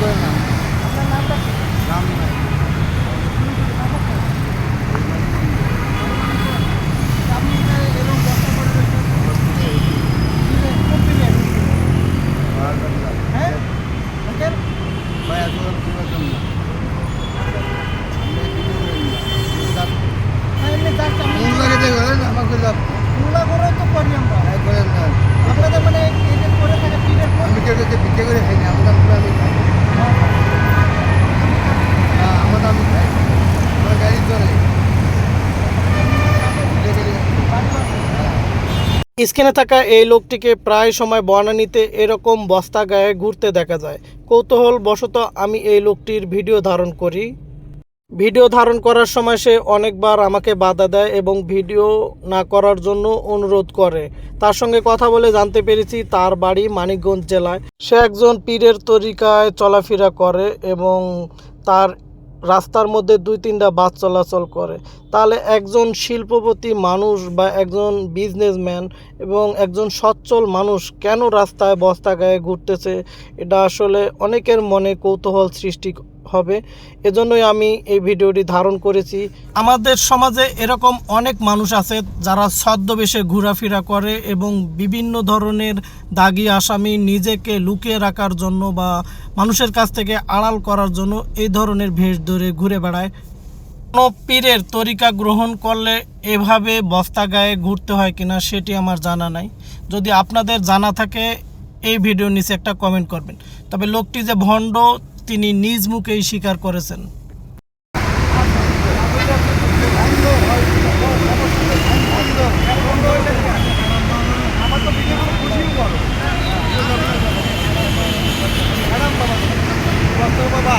করে না আপনার নামটা কি রাম নাই আপনি যে এরকম বস্তা করে রয়েছেন কোন দিনের হ্যাঁ ওকে ভাই এত কি বলতাম না হ্যাঁ এমনি যাচ্ছে আমি মন লাগে দেখো আমাকে লাভ মূলা করেও তো করি আমরা করেন না আপনাদের মানে এই যে করে থাকে পিঠের পর আমি কেউ কাছে ভিক্ষে করে খাই না আমার দাম করে আমি খাই হ্যাঁ, আমার দাম আমি খাই আমার গাড়ি চলে ভিক্ষে করে স্ক্রিনে থাকা এই লোকটিকে প্রায় সময় বনানীতে এরকম বস্তা গায়ে ঘুরতে দেখা যায়। কৌতূহল বশত আমি এই লোকটির ভিডিও ধারণ করি। ভিডিও ধারণ করার সময় সে অনেকবার আমাকে বাধা দেয় এবং ভিডিও না করার জন্য অনুরোধ করে। তার সঙ্গে কথা বলে জানতে পেরেছি তার বাড়ি মানিকগঞ্জ জেলায়। সে একজন পীরের তরিকায় চলাফেরা করে এবং তার রাস্তার মধ্যে দুই তিনটা বাস চলাচল করে। তাহলে একজন শিল্পপতি মানুষ বা একজন বিজনেসম্যান এবং একজন সচ্ছল মানুষ কেন রাস্তায় বস্তা গায়ে ঘুরতেছে? এটা আসলে অনেকের মনে কৌতূহল সৃষ্টি হবে। এজন্যই আমি এই ভিডিওটি ধারণ করেছি। আমাদের সমাজে এরকম অনেক মানুষ আছে যারা ছদ্মবেশে ঘোরাফেরা করে এবং বিভিন্ন ধরনের দাগি আসামি নিজেকে লুকিয়ে রাখার জন্য বা মানুষের কাছ থেকে আড়াল করার জন্য এই ধরনের ভেষ ধরে ঘুরে বেড়ায়। কোনো পীরের তরিকা গ্রহণ করলে এভাবে বস্তা গায়ে ঘুরতে হয় কিনা সেটি আমার জানা নাই। যদি আপনাদের জানা থাকে এই ভিডিওর নিচে একটা কমেন্ট করবেন। তবে লোকটি যে ভণ্ড, তিনি নিজ মুখেই স্বীকার করেছেন। বাবা।